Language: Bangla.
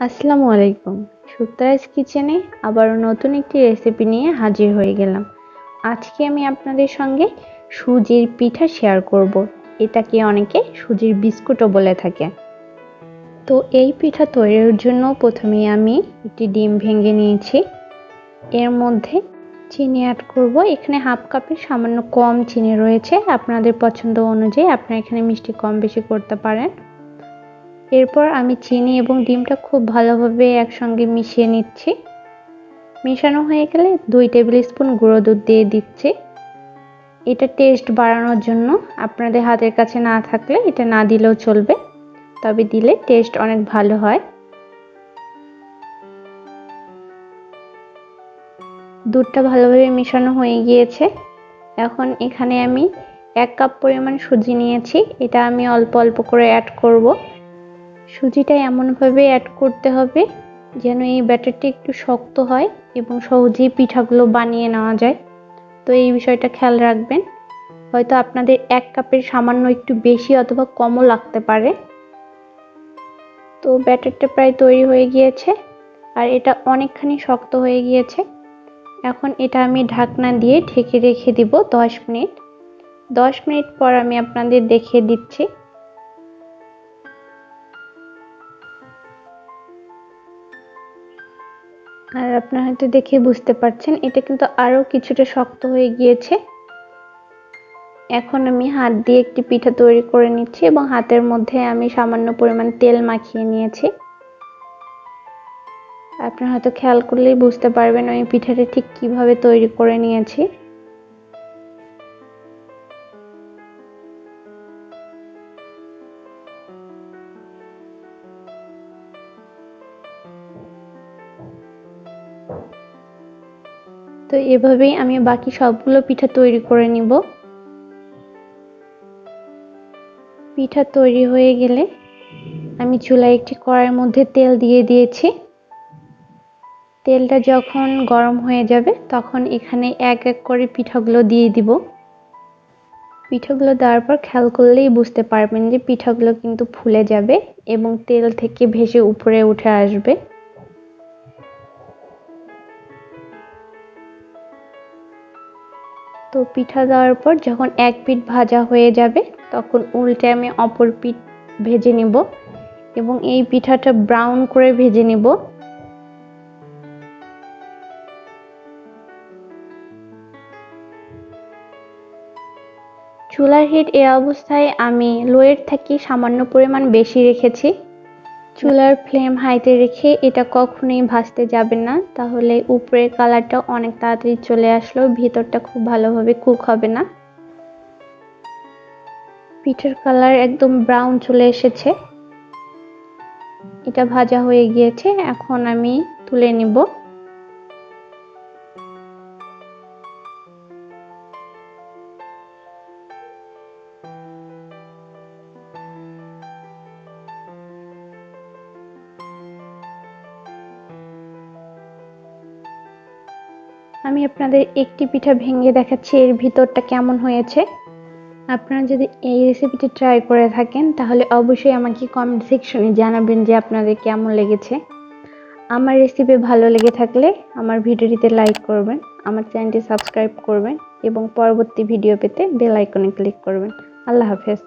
আসসালামু আলাইকুম। সুপ্তারাজ কিচেনে আবারও নতুন একটি রেসিপি নিয়ে হাজির হয়ে গেলাম। আজকে আমি আপনাদের সঙ্গে সুজির পিঠা শেয়ার করব। এটাকে অনেকে সুজির বিস্কুটও বলে থাকে। তো এই পিঠা তৈরির জন্য প্রথমে আমি একটি ডিম ভেঙে নিয়েছি। এর মধ্যে চিনি অ্যাড করব। এখানে হাফ কাপের সামান্য কম চিনি রয়েছে। আপনাদের পছন্দ অনুযায়ী আপনারা এখানে মিষ্টি কম বেশি করতে পারেন। এরপর আমি চিনি এবং ডিমটা খুব ভালোভাবে একসঙ্গে মিশিয়ে নিচ্ছি। মেশানো হয়ে গেলে দুই টেবিল স্পুন গুঁড়ো দুধ দিয়ে দিচ্ছি। এটা টেস্ট বাড়ানোর জন্য আপনাদের হাতের কাছে না থাকলে এটা না দিলেও চলবে, তবে দিলে টেস্ট অনেক ভালো হয়। দুধটা ভালোভাবে মেশানো হয়ে গিয়েছে। এখন এখানে আমি এক কাপ পরিমাণ সুজি নিয়েছি। এটা আমি অল্প অল্প করে অ্যাড করব। সুজিটা এমনভাবে অ্যাড করতে হবে যেন এই ব্যাটারটি একটু শক্ত হয় এবং সহজেই পিঠাগুলো বানিয়ে নেওয়া যায়। তো এই বিষয়টা খেয়াল রাখবেন। হয়তো আপনাদের এক কাপের সামান্য একটু বেশি অথবা কমও লাগতে পারে। তো ব্যাটারটা প্রায় তৈরি হয়ে গিয়েছে আর এটা অনেকখানি শক্ত হয়ে গিয়েছে। এখন এটা আমি ঢাকনা দিয়ে ঢেকে রেখে দিব দশ মিনিট। দশ মিনিট পর আমি আপনাদের দেখিয়ে দিচ্ছি আর আপনারা হয়তো দেখে বুঝতে পারছেন, এটা কিন্তু আরও কিছুটা শক্ত হয়ে গিয়েছে। এখন আমি হাত দিয়ে একটি পিঠা তৈরি করে নিচ্ছি এবং হাতের মধ্যে আমি সামান্য পরিমাণ তেল মাখিয়ে নিয়েছি। আপনারা হয়তো খেয়াল করলেই বুঝতে পারবেন আমি পিঠাটা ঠিক কীভাবে তৈরি করে নিয়েছি। তো এভাবেই আমি বাকি সবগুলো পিঠা তৈরি করে নিব। পিঠা তৈরি হয়ে গেলে আমি চুলায় একটি কড়াইয়ের মধ্যে তেল দিয়ে দিয়েছি। তেলটা যখন গরম হয়ে যাবে তখন এখানে এক এক করে পিঠাগুলো দিয়ে দিব। পিঠাগুলো দেওয়ার পর খেয়াল করলেই বুঝতে পারবেন যে পিঠাগুলো কিন্তু ফুলে যাবে এবং তেল থেকে ভেসে উপরে উঠে আসবে। তো পিঠা দেওয়ার পর যখন এক পিঠ ভাজা হয়ে যাবে, তখন উল্টে আমি অপর পিঠ ভেজে নিব এবং এই পিঠাটা ব্রাউন করে ভেজে নিব। চুলার হিট এ অবস্থায় আমি লোয়ের থেকে সামান্য পরিমাণ বেশি রেখেছি। চুলার ফ্লেম হাইতে রেখে এটা কখনোই ভাজতে যাবে না। তাহলে উপরের কালারটা অনেক তাড়াতাড়ি চলে আসলো, ভিতরটা খুব ভালোভাবে কুক হবে না। পিঠের কালার একদম ব্রাউন চলে এসেছে। এটা ভাজা হয়ে গিয়েছে, এখন আমি তুলে নিব। আমি আপনাদের একটি পিঠা ভেঙে দেখাচ্ছি, এর ভিতরটা কেমন হয়েছে? আপনারা যদি এই রেসিপিটি ট্রাই করে থাকেন, তাহলে অবশ্যই আমাকে কমেন্ট সেকশনে জানাবেন যে আপনাদের কেমন লেগেছে। আমার রেসিপি ভালো লেগে থাকলে আমার ভিডিওটিতে লাইক করবেন, আমার চ্যানেলটি সাবস্ক্রাইব করবেন এবং পরবর্তী ভিডিও পেতে বেল আইকনে ক্লিক করবেন। আল্লাহ হাফেজ।